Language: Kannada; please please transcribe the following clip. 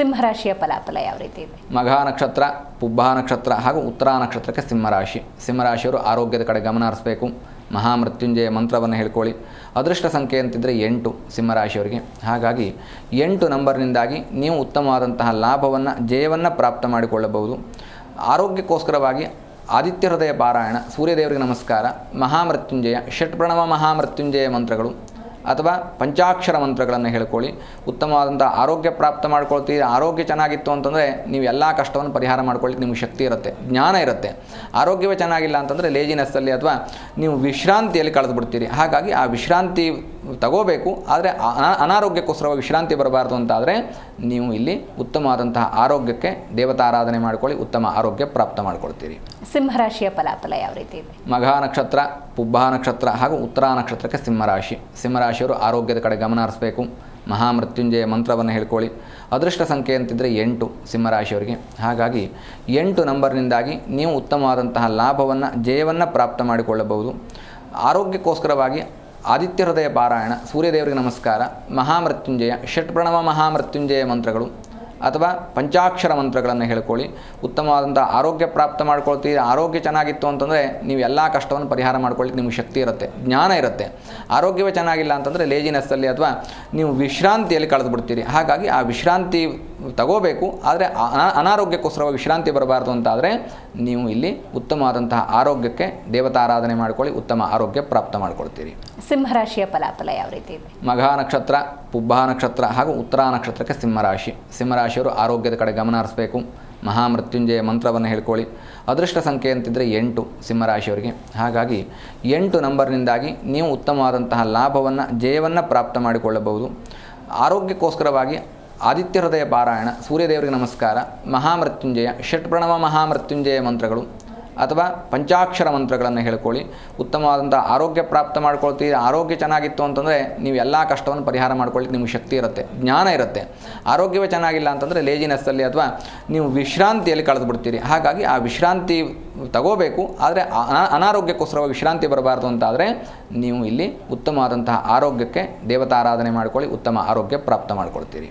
ಸಿಂಹರಾಶಿಯ ಫಲಾಫಲ ಯಾವ ರೀತಿ ಇದೆ? ಮಘ ನಕ್ಷತ್ರ, ಪುಬ್ಬಾ ನಕ್ಷತ್ರ ಹಾಗೂ ಉತ್ತರ ನಕ್ಷತ್ರಕ್ಕೆ ಸಿಂಹರಾಶಿ ಸಿಂಹರಾಶಿಯವರು ಆರೋಗ್ಯದ ಕಡೆ ಗಮನ ಹರಿಸಬೇಕು. ಮಹಾಮೃತ್ಯುಂಜಯ ಮಂತ್ರವನ್ನು ಹೇಳ್ಕೊಳ್ಳಿ. ಅದೃಷ್ಟ ಸಂಖ್ಯೆ ಅಂತಿದ್ದರೆ ಎಂಟು ಸಿಂಹರಾಶಿಯವರಿಗೆ ಹಾಗಾಗಿ ಎಂಟು ನಂಬರ್ನಿಂದಾಗಿ ನೀವು ಉತ್ತಮವಾದಂತಹ ಲಾಭವನ್ನು, ಜಯವನ್ನು ಪ್ರಾಪ್ತ ಮಾಡಿಕೊಳ್ಳಬಹುದು. ಆರೋಗ್ಯಕ್ಕೋಸ್ಕರವಾಗಿ ಆದಿತ್ಯ ಹೃದಯ ಪಾರಾಯಣ, ಸೂರ್ಯದೇವರಿಗೆ ನಮಸ್ಕಾರ, ಮಹಾಮೃತ್ಯುಂಜಯ, ಷಟ್ಪ್ರಣವ ಮಹಾಮೃತ್ಯುಂಜಯ ಮಂತ್ರಗಳು ಅಥವಾ ಪಂಚಾಕ್ಷರ ಮಂತ್ರಗಳನ್ನು ಹೇಳ್ಕೊಳ್ಳಿ. ಉತ್ತಮವಾದಂಥ ಆರೋಗ್ಯ ಪ್ರಾಪ್ತ ಮಾಡ್ಕೊಳ್ತೀರಿ. ಆರೋಗ್ಯ ಚೆನ್ನಾಗಿತ್ತು ಅಂತಂದರೆ ನೀವು ಎಲ್ಲ ಕಷ್ಟವನ್ನು ಪರಿಹಾರ ಮಾಡ್ಕೊಳ್ಳಿಕ್ಕೆ ನಿಮಗೆ ಶಕ್ತಿ ಇರುತ್ತೆ, ಜ್ಞಾನ ಇರುತ್ತೆ. ಆರೋಗ್ಯವೇ ಚೆನ್ನಾಗಿಲ್ಲ ಅಂತಂದರೆ ಲೇಜಿನೆಸ್ಸಲ್ಲಿ ಅಥವಾ ನೀವು ವಿಶ್ರಾಂತಿಯಲ್ಲಿ ಕಳೆದು ಬಿಡ್ತೀರಿ ಹಾಗಾಗಿ ಆ ವಿಶ್ರಾಂತಿ ತಗೋಬೇಕು. ಆದರೆ ಅನಾ ಅನಾರೋಗ್ಯಕ್ಕೋಸ್ಕರ ವಿಶ್ರಾಂತಿ ಬರಬಾರ್ದು ಅಂತಾದರೆ ನೀವು ಇಲ್ಲಿ ಉತ್ತಮವಾದಂತಹ ಆರೋಗ್ಯಕ್ಕೆ ದೇವತಾರಾಧನೆ ಮಾಡ್ಕೊಳ್ಳಿ ಉತ್ತಮ ಆರೋಗ್ಯ ಪ್ರಾಪ್ತ ಮಾಡ್ಕೊಳ್ತೀರಿ. ಸಿಂಹರಾಶಿಯ ಫಲಾಫಲ ಯಾವ ರೀತಿ ಇದೆ? ಮಘ ನಕ್ಷತ್ರ ಪುಬ್ಬ ನಕ್ಷತ್ರ ಹಾಗೂ ಉತ್ತರ ನಕ್ಷತ್ರಕ್ಕೆ ಸಿಂಹರಾಶಿ ಸಿಂಹರಾಶಿಯವರು ಆರೋಗ್ಯದ ಕಡೆ ಗಮನ ಹರಿಸಬೇಕು. ಮಹಾಮೃತ್ಯುಂಜಯ ಮಂತ್ರವನ್ನು ಹೇಳ್ಕೊಳ್ಳಿ. ಅದೃಷ್ಟ ಸಂಖ್ಯೆ ಅಂತಿದ್ದರೆ ಎಂಟು ಸಿಂಹರಾಶಿಯವರಿಗೆ ಹಾಗಾಗಿ ಎಂಟು ನಂಬರ್ನಿಂದಾಗಿ ನೀವು ಉತ್ತಮವಾದಂತಹ ಲಾಭವನ್ನು ಜಯವನ್ನು ಪ್ರಾಪ್ತ ಮಾಡಿಕೊಳ್ಳಬಹುದು. ಆರೋಗ್ಯಕ್ಕೋಸ್ಕರವಾಗಿ ಆದಿತ್ಯ ಹೃದಯ ಪಾರಾಯಣ, ಸೂರ್ಯದೇವರಿಗೆ ನಮಸ್ಕಾರ, ಮಹಾಮೃತ್ಯುಂಜಯ ಷಟ್ಪ್ರಣವ ಮಹಾಮೃತ್ಯುಂಜಯ ಮಂತ್ರಗಳು ಅಥವಾ ಪಂಚಾಕ್ಷರ ಮಂತ್ರಗಳನ್ನು ಹೇಳ್ಕೊಳ್ಳಿ. ಉತ್ತಮವಾದಂಥ ಆರೋಗ್ಯ ಪ್ರಾಪ್ತ ಮಾಡ್ಕೊಳ್ತೀರಿ, ಆರೋಗ್ಯ ಚೆನ್ನಾಗಿತ್ತು ಅಂತಂದರೆ ನೀವು ಎಲ್ಲ ಕಷ್ಟವನ್ನು ಪರಿಹಾರ ಮಾಡ್ಕೊಳ್ಳಿಕ್ಕೆ ನಿಮಗೆ ಶಕ್ತಿ ಇರುತ್ತೆ, ಜ್ಞಾನ ಇರುತ್ತೆ. ಆರೋಗ್ಯವೇ ಚೆನ್ನಾಗಿಲ್ಲ ಅಂತಂದರೆ ಲೇಜಿನೆಸ್ಸಲ್ಲಿ ಅಥವಾ ನೀವು ವಿಶ್ರಾಂತಿಯಲ್ಲಿ ಕಳೆದು ಬಿಡ್ತೀರಿ ಹಾಗಾಗಿ ಆ ವಿಶ್ರಾಂತಿ ತಗೋಬೇಕು ಆದರೆ ಅನಾರೋಗ್ಯಕ್ಕೋಸ್ಕರವಾಗಿ ಅನಾರೋಗ್ಯಕ್ಕೋಸ್ಕರ ವಿಶ್ರಾಂತಿ ಬರಬಾರ್ದು ಅಂತಾದರೆ ನೀವು ಇಲ್ಲಿ ಉತ್ತಮವಾದಂತಹ ಆರೋಗ್ಯಕ್ಕೆ ದೇವತಾರಾಧನೆ ಮಾಡ್ಕೊಳ್ಳಿ ಉತ್ತಮ ಆರೋಗ್ಯ ಪ್ರಾಪ್ತ ಮಾಡ್ಕೊಳ್ತೀರಿ. ಸಿಂಹರಾಶಿಯ ಫಲಾಫಲ ಯಾವ ರೀತಿ ಇದೆ? ಮಘ ನಕ್ಷತ್ರ ಪುಬ್ಬ ನಕ್ಷತ್ರ ಹಾಗೂ ಉತ್ತರ ನಕ್ಷತ್ರಕ್ಕೆ ಸಿಂಹರಾಶಿ. ಸಿಂಹರಾಶಿಯವರು ಆರೋಗ್ಯದ ಕಡೆ ಗಮನ ಹರಿಸಬೇಕು. ಮಹಾಮೃತ್ಯುಂಜಯ ಮಂತ್ರವನ್ನು ಹೇಳ್ಕೊಳ್ಳಿ. ಅದೃಷ್ಟ ಸಂಖ್ಯೆ ಅಂತಿದ್ದರೆ ಎಂಟು ಸಿಂಹರಾಶಿಯವರಿಗೆ. ಹಾಗಾಗಿ ಎಂಟು ನಂಬರ್ನಿಂದಾಗಿ ನೀವು ಉತ್ತಮವಾದಂತಹ ಲಾಭವನ್ನು ಜಯವನ್ನು ಪ್ರಾಪ್ತ ಮಾಡಿಕೊಳ್ಳಬಹುದು. ಆರೋಗ್ಯಕ್ಕೋಸ್ಕರವಾಗಿ ಆದಿತ್ಯ ಹೃದಯ ಪಾರಾಯಣ, ಸೂರ್ಯದೇವರಿಗೆ ನಮಸ್ಕಾರ, ಮಹಾಮೃತ್ಯುಂಜಯ ಷಟ್ಪ್ರಣವ ಮಹಾಮೃತ್ಯುಂಜಯ ಮಂತ್ರಗಳು ಅಥವಾ ಪಂಚಾಕ್ಷರ ಮಂತ್ರಗಳನ್ನು ಹೇಳ್ಕೊಳ್ಳಿ. ಉತ್ತಮವಾದಂಥ ಆರೋಗ್ಯ ಪ್ರಾಪ್ತ ಮಾಡ್ಕೊಳ್ತೀರಿ. ಆರೋಗ್ಯ ಚೆನ್ನಾಗಿತ್ತು ಅಂತಂದರೆ ನೀವು ಎಲ್ಲ ಕಷ್ಟವನ್ನು ಪರಿಹಾರ ಮಾಡ್ಕೊಳ್ಳಿಕ್ಕೆ ನಿಮಗೆ ಶಕ್ತಿ ಇರುತ್ತೆ, ಜ್ಞಾನ ಇರುತ್ತೆ. ಆರೋಗ್ಯವೇ ಚೆನ್ನಾಗಿಲ್ಲ ಅಂತಂದರೆ ಲೇಜಿನೆಸ್ಸಲ್ಲಿ ಅಥವಾ ನೀವು ವಿಶ್ರಾಂತಿಯಲ್ಲಿ ಕಳೆದು ಬಿಡ್ತೀರಿ ಹಾಗಾಗಿ ಆ ವಿಶ್ರಾಂತಿ ತಗೋಬೇಕು. ಆದರೆ ಅನಾ, ಅನಾರೋಗ್ಯಕ್ಕೋಸ್ಕರ ವಿಶ್ರಾಂತಿ ಬರಬಾರ್ದು ಅಂತಾದರೆ ನೀವು ಇಲ್ಲಿ ಉತ್ತಮವಾದಂತಹ ಆರೋಗ್ಯಕ್ಕೆ ದೇವತಾರಾಧನೆ ಮಾಡ್ಕೊಳ್ಳಿ, ಉತ್ತಮ ಆರೋಗ್ಯ ಪ್ರಾಪ್ತ ಮಾಡ್ಕೊಳ್ತೀರಿ.